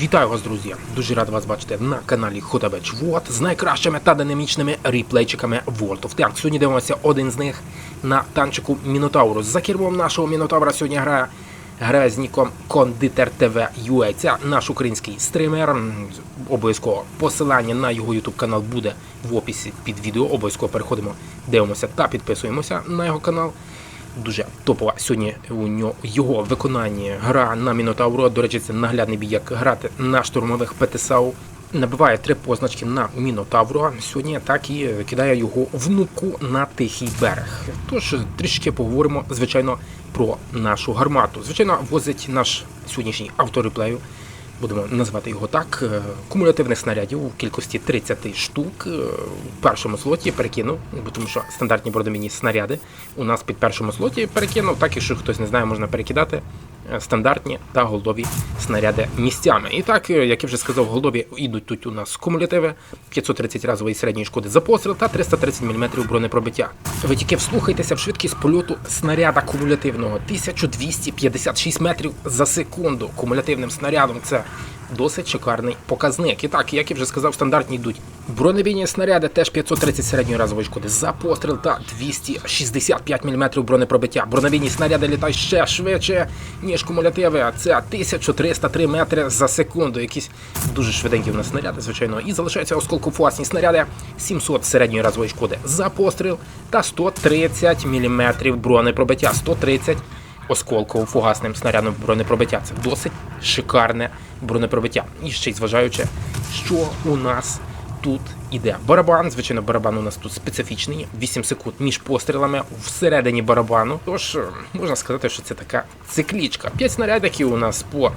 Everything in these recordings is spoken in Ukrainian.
Вітаю вас, друзі! Дуже рад вас бачити на каналі Хотабеч Вот з найкращими та динамічними реплейчиками World of Tanks. Сьогодні дивимося один з них на танчику Мінотаврус. За кермом нашого Мінотавра сьогодні грає грає з ніком Кондитер ТВ UA. Це наш український стример. Обов'язково посилання на його YouTube канал буде в описі під відео. Обов'язково переходимо, дивимося та підписуємося на його канал. Дуже топова сьогодні у нього його виконанні гра на Мінотавру. До речі, це наглядний бій, як грати на штурмових ПТСАУ. Набиває три позначки на Мінотавру сьогодні, так і кидає його внуку на тихий берег. Тож трішки поговоримо, звичайно, про нашу гармату. Звичайно, возить наш сьогоднішній автореплею. Будемо називати його так. е, Кумулятивних снарядів у кількості 30 штук. е, В першому слоті перекинув, бо тому що стандартні бродомінні снаряди у нас під першому слоті перекинув. Так, якщо хтось не знає, можна перекидати стандартні та голдові снаряди місцями. І так, е, як я вже сказав, голдові йдуть тут у нас кумулятиви, 530 разової середньої шкоди за постріл та 330 мм бронепробиття. Ви тільки вслухайтеся в швидкість польоту снаряда кумулятивного 1256 метрів за секунду. Кумулятивним снарядом це досить шикарний показник. І так, як я вже сказав, стандартні йдуть. Бронебійні снаряди теж 530 середньої разової шкоди за постріл та 265 мм бронепробиття. Бронебійні снаряди літають ще швидше, ніж кумулятиви. а Це 1303 метри за секунду. Якісь дуже швиденькі в нас снаряди, звичайно. І залишаються осколкофугасні снаряди 700 середньої разової шкоди за постріл та 130 мм бронепробиття. 130 осколково-фугасним снарядом бронепробиття. Це досить шикарне бронепробиття. І ще й зважаючи, що у нас тут іде барабан. Звичайно, барабан у нас тут специфічний. 8 секунд між пострілами всередині барабану. Тож е, можна сказати, що це така циклічка. 5 снарядиків у нас по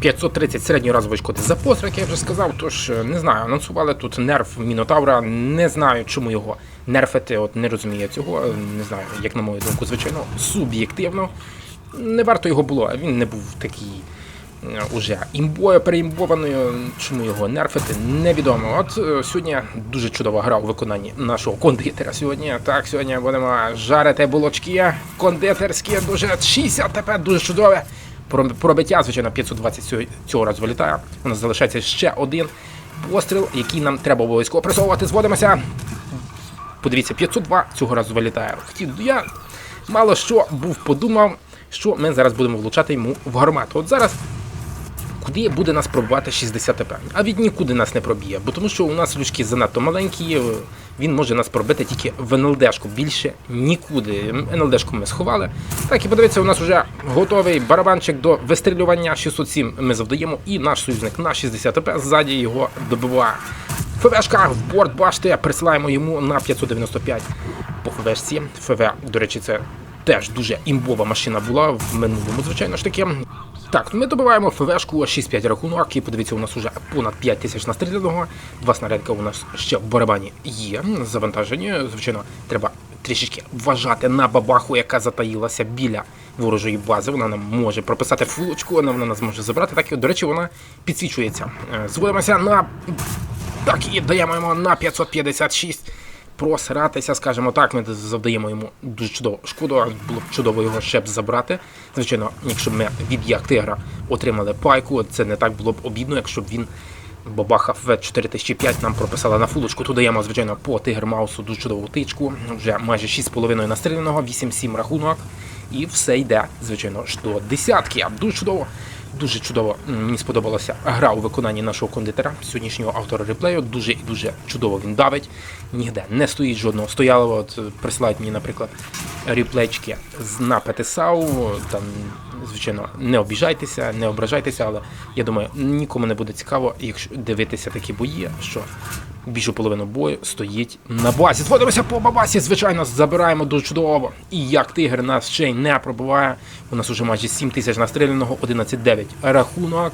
530 середньої разової шкоди за постріл, я вже сказав. Тож е, не знаю, анонсували тут нерв Мінотавра. Не знаю, чому його нерфити. От не розумію цього. Е, Не знаю, як на мою думку, звичайно, суб'єктивно. Не варто його було, він не був такий е, уже імбою переімбованою. Чому його нерфити, невідомо. От е, сьогодні дуже чудова гра у виконанні нашого кондитера. Сьогодні так, сьогодні будемо жарити булочки кондитерські, дуже 60 ТП, дуже чудове. Про- Пробиття, звичайно, 520 цього, разу вилітає. У нас залишається ще один постріл, який нам треба обов'язково пресовувати. Зводимося. Подивіться, 502 цього разу вилітає. Хотів, я мало що був подумав, що ми зараз будемо влучати йому в гармату. От зараз куди буде нас пробувати 60 ТП? А від нікуди нас не проб'є, бо тому що у нас лючки занадто маленькі, е, він може нас пробити тільки в НЛДшку, більше нікуди. НЛДшку ми сховали. Так, і подивіться, у нас вже готовий барабанчик до вистрілювання 607 ми завдаємо, і наш союзник на 60 ТП ззаді його добиває. ФВшка в борт башти, присилаємо йому на 595 по ФВшці. ФВ, до речі, це теж дуже імбова машина була в минулому, звичайно ж таки. Так, ми добиваємо ФВшку 6-5 рахунок, і подивіться, у нас вже понад 5 тисяч настріляного. Два снарядка у нас ще в барабані є. Завантажені. Звичайно, треба трішечки вважати на бабаху, яка затаїлася біля ворожої бази. Вона нам може прописати фулочку, вона вона нас може забрати. Так і, до речі, вона підсвічується. Е, Зводимося на так, і даємо на 556. Просратися, скажімо так, ми завдаємо йому дуже чудово шкоду, було б чудово його ще б забрати. Звичайно, якщо б ми від як тигра отримали пайку, це не так було б обідно, якщо б він бабахав в 4005 нам прописала на фулочку. Тут даємо, звичайно, по тигр Маусу дуже чудову тичку. Вже майже 6,5 настріляного, 8-7 рахунок. І все йде, звичайно, ж до десятки. Дуже чудово. Дуже чудово мені сподобалася гра у виконанні нашого кондитера, сьогоднішнього автора реплею. Дуже і дуже чудово він давить. Ніде не стоїть жодного стоялого. От присилають мені, наприклад, реплейчики з на ПТСАУ. Там, звичайно, не обіжайтеся, не ображайтеся, але я думаю, нікому не буде цікаво, якщо дивитися такі бої, що більшу половину бою стоїть на базі. Зводимося по бабасі, звичайно, забираємо дуже чудово. І як тигр нас ще й не пробиває. У нас уже майже 7 тисяч настріляного, 11-9 рахунок.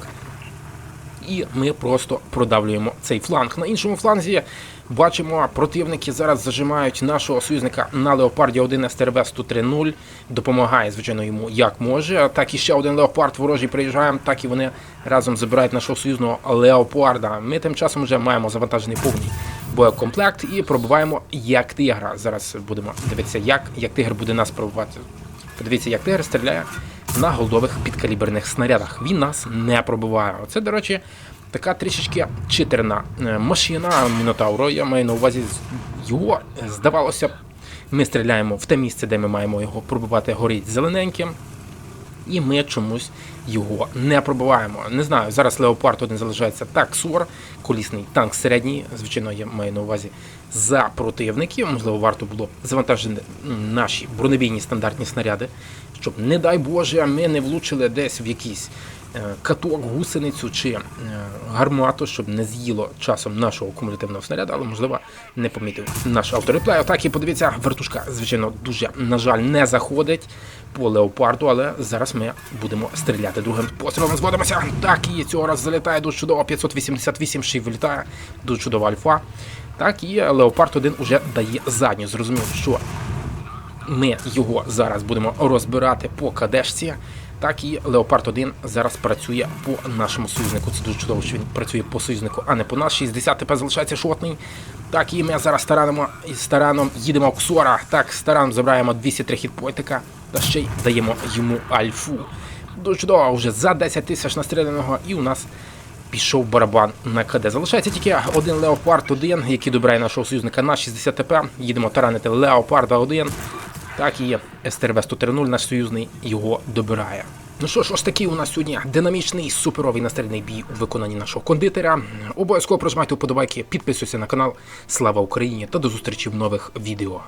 І ми просто продавлюємо цей фланг. На іншому фланзі бачимо, противники зараз зажимають нашого союзника на Леопарді 1 СТРВ 103 Допомагає, звичайно, йому як може. Так і ще один леопард ворожий приїжджає, так і вони разом забирають нашого союзного леопарда. Ми тим часом вже маємо завантажений повний боєкомплект і пробиваємо як тигра. Зараз будемо дивитися, як, як тигр буде нас пробувати. Подивіться, як тигр стріляє на голдових підкаліберних снарядах. Він нас не пробиває. Оце, до речі, така трішечки читерна е, машина Мінотавро. Я маю на увазі його, е, здавалося ми стріляємо в те місце, де ми маємо його пробивати, горить зелененьким. І ми чомусь його не пробиваємо. Не знаю, зараз Леопард один залишається таксор, колісний танк середній. Звичайно, я маю на увазі за противників. Можливо, варто було завантажити наші бронебійні стандартні снаряди, щоб, не дай Боже, ми не влучили десь в якийсь е, каток, гусеницю чи е, гармату, щоб не з'їло часом нашого кумулятивного снаряду, але можливо не помітив наш автореплей. Отак і подивіться, вертушка, звичайно, дуже на жаль не заходить по леопарду, але зараз ми будемо стріляти другим пострілом. Зводимося. Так і цього разу залітає дуже чудово. 588 ще й вилітає. Дуже чудова альфа. Так і леопард 1 уже дає задню. Зрозумів, що ми його зараз будемо розбирати по кадешці. Так і Леопард 1 зараз працює по нашому союзнику. Це дуже чудово, що він працює по союзнику, а не по нас. 60 тепер залишається шотний. Так, і ми зараз старанимо із стараном їдемо Ксора. Так, стараном забираємо 203 хітпойтика та ще й даємо йому альфу. Чудово, вже за 10 тисяч настріляного, і у нас пішов барабан на КД. Залишається тільки один Леопард 1, який добирає нашого союзника на 60 ТП. Їдемо таранити Леопарда 1. Так і є СТРВ 130 наш союзний його добирає. Ну що ж, ось такий у нас сьогодні динамічний суперовий настрільний бій у виконанні нашого кондитера. Обов'язково прожимайте вподобайки, підписуйся на канал. Слава Україні та до зустрічі в нових відео.